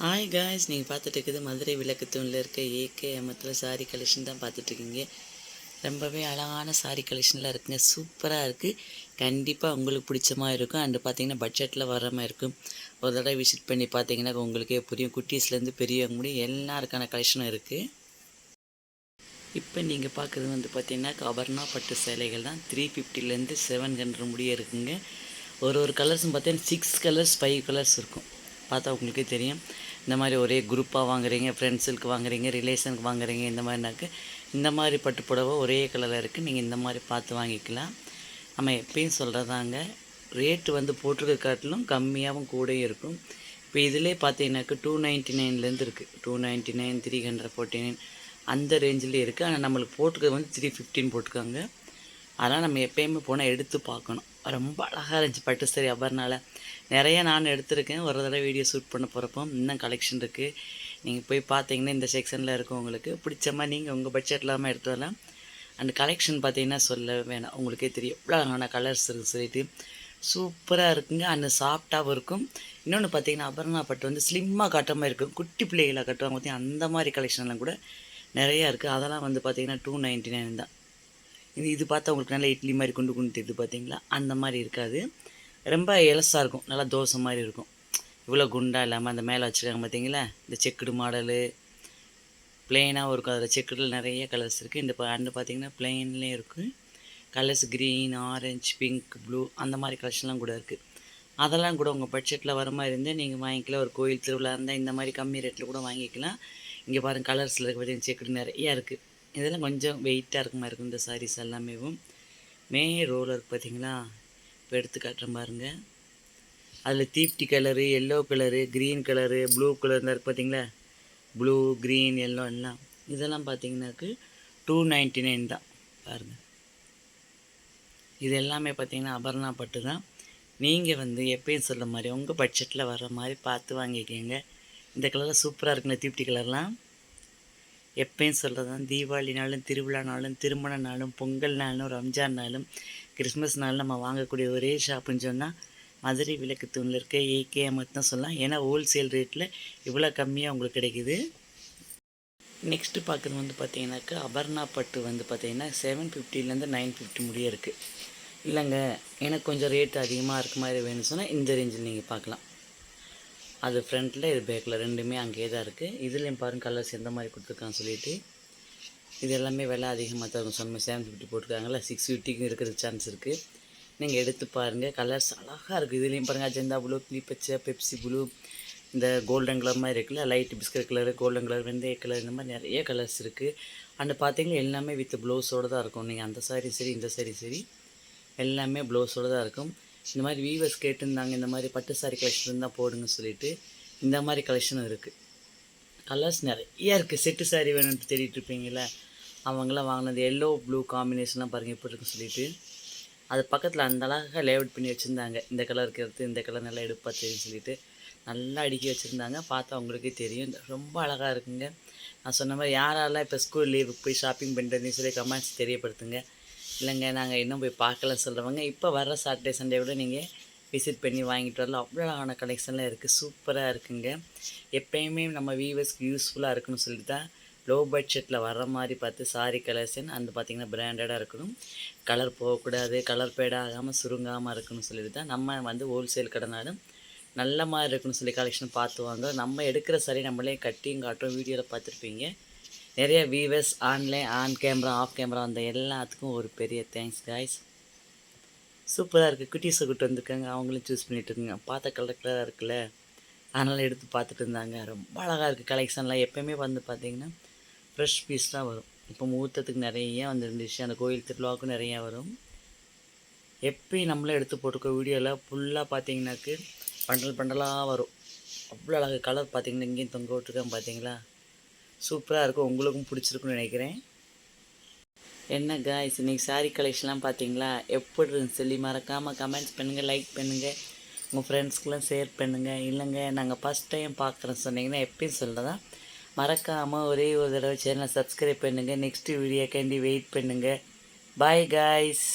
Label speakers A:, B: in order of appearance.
A: Hi guys நீங்கள் பார்த்துட்டு இருக்குது மதுரை விளக்கு தூணில் இருக்க ஏகே எமத்தில் சாரி கலெக்ஷன் தான் பார்த்துட்ருக்கீங்க ரொம்பவே அழகான சாரி கலெக்ஷன்லாம் இருக்குங்க. சூப்பராக இருக்குது கண்டிப்பாக உங்களுக்கு பிடிச்ச மாதிரி இருக்கும். அண்டு பார்த்தீங்கன்னா பட்ஜெட்டில் வர மாதிரி இருக்கும். ஒரு தடவை விசிட் பண்ணி பார்த்தீங்கன்னா உங்களுக்கே புரியும். குட்டீஸ்லேருந்து பெரியவங்க முடியும் எல்லாருக்கான கலெக்ஷனும் இருக்குது இப்போ நீங்கள் பார்க்குறது வந்து பார்த்தீங்கன்னா கபர்னா பட்டு சேலைகள் தான். த்ரீ ஃபிஃப்டிலேருந்து செவன் ஹண்ட்ரட் முடிய இருக்குங்க. ஒரு ஒரு கலர்ஸும் பார்த்தீங்கன்னா சிக்ஸ் கலர்ஸ் ஃபைவ் கலர்ஸ் இருக்கும். பார்த்தா உங்களுக்கே தெரியும். இந்த மாதிரி ஒரே குரூப்பாக வாங்குறீங்க ஃப்ரெண்ட்ஸுக்கு வாங்குறீங்க ரிலேஷனுக்கு வாங்குறீங்க இந்த மாதிரினாக்க இந்த மாதிரி பட்டு புடவை ஒரே கலரில் இருக்குது நீங்கள் இந்த மாதிரி பார்த்து வாங்கிக்கலாம். நம்ம எப்பயும் சொல்கிறதாங்க ரேட்டு வந்து போட்டிருக்க காட்டிலும் கம்மியாகவும் கூட இருக்கும். இப்போ இதிலே பார்த்தீங்கன்னாக்க டூ நைன்ட்டி நைன்லேருந்து இருக்குது two ninety nine three hundred forty nine அந்த ரேஞ்சிலே இருக்குது ஆனால் நம்மளுக்கு போட்டுக்கிறது வந்து த்ரீ ஃபிஃப்டின் போட்டுக்காங்க அதெல்லாம் நம்ம எப்பயுமே போனால் எடுத்து பார்க்கணும். ரொம்ப அழகாக இருந்துச்சு பட்டு சரி அபர்னால் நிறைய நான் எடுத்திருக்கேன். ஒரு தடவை வீடியோ ஷூட் பண்ண போகிறப்போ இன்னும் கலெக்ஷன் இருக்குது நீங்கள் போய் பார்த்தீங்கன்னா இந்த செக்ஷனில் இருக்கும் உங்களுக்கு. பிடிச்ச மாதிரி நீங்கள் உங்கள் பட்ஜெட் இல்லாமல் எடுத்து வரலாம். அந்த கலெக்ஷன் பார்த்தீங்கன்னா சொல்ல வேணாம். உங்களுக்கே தெரியும். எவ்வளோ அழகான கலர்ஸ் இருக்குது சொல்லிட்டு சூப்பராக இருக்குங்க. அந்த சாஃப்டாகவும் இருக்கும். இன்னொன்று பார்த்தீங்கன்னா அபர்ணா பட்டு வந்து ஸ்லிம்மாக காட்டுற மாதிரி இருக்கும். குட்டி பிள்ளைகளை கட்டுவாங்க பார்த்தீங்கன்னா அந்த மாதிரி கலெக்ஷன்லாம் கூட நிறையா இருக்குது அதெல்லாம் வந்து பார்த்தீங்கன்னா டூ நைன்ட்டி நைன் தான். இது இது பார்த்தா உங்களுக்கு நல்லா இட்லி மாதிரி குண்டு குண்டு இது பார்த்தீங்களா? அந்த மாதிரி இருக்காது. ரொம்ப எலசாக இருக்கும். நல்லா தோசை மாதிரி இருக்கும். இவ்வளோ குண்டாக இல்லாமல் அந்த மேலே வச்சுருக்காங்க பார்த்தீங்களா? இந்த செக்குடு மாடலு. பிளெயினாகவும் இருக்கும் அதில் செக்குடில் நிறைய கலர்ஸ் இருக்குது இந்த அண்டு பார்த்தீங்கன்னா பிளெயின்லேயும் இருக்குது colours green orange pink blue அந்த மாதிரி கலர்ஸ்லாம் கூட இருக்குது அதெல்லாம் கூட உங்கள் பட்ஜெட்டில் வர மாதிரி இருந்தால் நீங்கள் வாங்கிக்கலாம். ஒரு கோயில் திருவிழா இருந்தால் இந்த மாதிரி கம்மி ரேட்டில் கூட வாங்கிக்கலாம். இங்கே பாருங்கள் கலர்ஸில் இருக்க பார்த்தீங்கன்னா செக்குடு நிறையா இருக்குது இதெல்லாம் கொஞ்சம் வெயிட்டாக இருக்க மாதிரி இருக்கும். இந்த சாரீஸ் எல்லாமேவும் மே ரோலர் பார்த்தீங்களா இப்போ எடுத்து காட்டுற பாருங்க. அதில் தீப்டி colour yellow colour green colour blue colour தான் இருக்குது பார்த்தீங்களா ப்ளூ க்ரீன் எல்லோ எல்லாம். இதெல்லாம் பார்த்தீங்கன்னாக்கு டூ நைன்ட்டி நைன் தான். பாருங்கள் இது எல்லாமே பார்த்தீங்கன்னா அபர்ணா பட்டு தான். நீங்கள் வந்து எப்பயும் சொல்ல மாதிரி உங்கள் பட்ஜெட்டில் வர மாதிரி பார்த்து வாங்கிக்கோங்க. இந்த கலரில் சூப்பராக இருக்குங்க தீப்டி கலர்லாம் எப்பயும் சொல்கிறது தான் தீபாவளினாலும் திருவிழானாலும் திருமண நாளும் பொங்கல் நாளும் ரம்ஜான் நாளும் கிறிஸ்மஸ் நாளும் நம்ம வாங்கக்கூடிய ஒரே ஷாப்புன்னு சொன்னால் மதுரை விளக்கு தூணில் இருக்க ஏகேஎம் தான் சொல்லலாம். ஏன்னா ஹோல்சேல் ரேட்டில் இவ்வளோ கம்மியாக உங்களுக்கு கிடைக்குது. நெக்ஸ்ட்டு பார்க்குறது வந்து பார்த்தீங்கன்னாக்கா அபர்ணா பட்டு வந்து பார்த்தீங்கன்னா செவன் ஃபிஃப்டிலேருந்து நைன் ஃபிஃப்டி முடிய இருக்குது இல்லைங்க எனக்கு கொஞ்சம் ரேட் அதிகமாக இருக்க மாதிரி வேணும்னு சொன்னால் இந்த ரேஞ்சில் நீங்கள் பார்க்கலாம் அது ஃப்ரண்ட்டில் இது பேக்கில் ரெண்டுமே அங்கேயே தான் இருக்குது இதுலேயும் பாருங்கள் கலர்ஸ் எந்த மாதிரி கொடுத்துருக்கான்னு சொல்லிட்டு. இது எல்லாமே விலை அதிகமாக தான் இருக்கும். சொன்ன செவன் ஃபிஃப்டி போட்டிருக்காங்களா சிக்ஸ் ஃபிஃப்டிக்கும் இருக்கிற சான்ஸ் இருக்குது நீங்கள் எடுத்து பாருங்கள் கலர்ஸ் அழகாக இருக்குது இதுலேயும் பாருங்கள் அஜந்தா ப்ளூ கிளிப்பச்சை பெப்சி ப்ளூ இந்த கோல்டன் கலர் மாதிரி இருக்குல்ல light biscuit colour golden colour வெந்தய கலர் இந்த மாதிரி நிறைய கலர்ஸ் இருக்குது அண்டு பார்த்தீங்கன்னா எல்லாமே வித் ப்ளவுஸோடு தான் இருக்கும். நீங்கள் அந்த சாரி சரி இந்த சாரி சரி எல்லாமே ப்ளவுஸோடு தான் இருக்கும். இந்த மாதிரி வீவர்ஸ் கேட்டிருந்தாங்க இந்த மாதிரி பட்டு சாரி கலெக்ஷன் இருந்தால் போடுங்க சொல்லிட்டு இந்த மாதிரி கலெக்ஷனும் இருக்குது கலர்ஸ் நிறைய இருக்குது செட்டு சாரி வேணும்னு தேடிட்டு இருப்பீங்கள அவங்களாம் வாங்கினது எல்லோ ப்ளூ காம்பினேஷன்லாம் பாருங்கள் எப்படி இருக்குன்னு சொல்லிட்டு. அது பக்கத்தில் அந்த அழகாக லேஅவுட் பண்ணி வச்சுருந்தாங்க. இந்த கலருக்கு எடுத்து இந்த கலர் நல்லா எடுப்பா தெரியும் சொல்லிட்டு. நல்லா அடுக்கி வச்சுருந்தாங்க. பார்த்தா அவங்களுக்கே தெரியும். ரொம்ப அழகாக இருக்குங்க. நான் சொன்ன மாதிரி யாரெல்லாம் இப்போ ஸ்கூல் லீவுக்கு போய் ஷாப்பிங் பண்ணுறதுன்னு சொல்லி கமெண்ட்ஸ் தெரியப்படுத்துங்க. இல்லைங்க நாங்கள் இன்னும் போய் பார்க்கலன்னு சொல்கிறவங்க இப்போ வர சாட்டர்டே சண்டே விட நீங்கள் விசிட் பண்ணி வாங்கிட்டு வரலாம். அவ்வளோ அழகான கலெக்ஷன்லாம் இருக்குது சூப்பராக இருக்குங்க. எப்பயுமே நம்ம வீவர்ஸ்க்கு யூஸ்ஃபுல்லாக இருக்குன்னு சொல்லி தான் லோ பட்ஜெட்டில் வர மாதிரி பார்த்து சாரி கலெக்ஷன் அந்த பார்த்திங்கன்னா பிராண்டடாக இருக்கணும். கலர் போகக்கூடாது. கலர் பேடாக ஆகாமல் சுருங்காமல் இருக்கணும்னு சொல்லிட்டு தான் நம்ம வந்து ஹோல்சேல் கடைனாலும் நல்ல மாதிரி இருக்குன்னு சொல்லி கலெக்ஷன் பார்த்து வாங்க. நம்ம எடுக்கிற சரி நம்மளே கட்டியும் காட்டும் வீடியோவில் பார்த்துருப்பீங்க. நிறைய viewers online on camera off camera வந்த எல்லாத்துக்கும் ஒரு பெரிய தேங்க்ஸ் காய்ஸ் சூப்பராக இருக்குது குட்டீஸை கூப்பிட்டு வந்திருக்காங்க. அவங்களும் சூஸ் பண்ணிகிட்டு இருக்குங்க பார்த்த கலர் கலராக இருக்குல்ல? அதனால் எடுத்து பார்த்துட்டு இருந்தாங்க. ரொம்ப அழகாக இருக்குது கலெக்ஷன்லாம் எப்போயுமே வந்து பார்த்திங்கன்னா ஃப்ரெஷ் பீஸ் தான் வரும். இப்போ முகூர்த்தத்துக்கு நிறைய வந்துருந்துச்சு. அந்த கோயில் திருவிழாவுக்கும் நிறையா வரும். எப்பயும் நம்மளே எடுத்து போட்டிருக்க வீடியோவில் ஃபுல்லாக பார்த்தீங்கன்னாக்கு பண்டல் பண்டலாக வரும். அவ்வளோ அழகு. கலர் பார்த்தீங்கன்னா இங்கேயும் தொங்க விட்டுருக்கேன் பார்த்தீங்களா? சூப்பராக இருக்கும். உங்களுக்கும் பிடிச்சிருக்குன்னு நினைக்கிறேன். என்ன காய்ஸ் இன்றைக்கி சாரீ கலெக்ஷன்லாம் பார்த்தீங்களா எப்படி இருந்துச்சு சொல்லி மறக்காமல் கமெண்ட்ஸ் பண்ணுங்கள் லைக் பண்ணுங்கள் உங்கள் ஃப்ரெண்ட்ஸ்க்கெலாம் ஷேர் பண்ணுங்கள் இல்லைங்க நாங்கள் ஃபஸ்ட் டைம் பார்க்குறோம் சொன்னீங்கன்னா எப்பயும் சொல்கிறதா மறக்காமல் ஒரே ஒரு தடவை சேனலை சப்ஸ்கிரைப் பண்ணுங்கள் நெக்ஸ்ட் வீடியோக்காண்டி வெயிட் பண்ணுங்கள் பாய் காய்ஸ்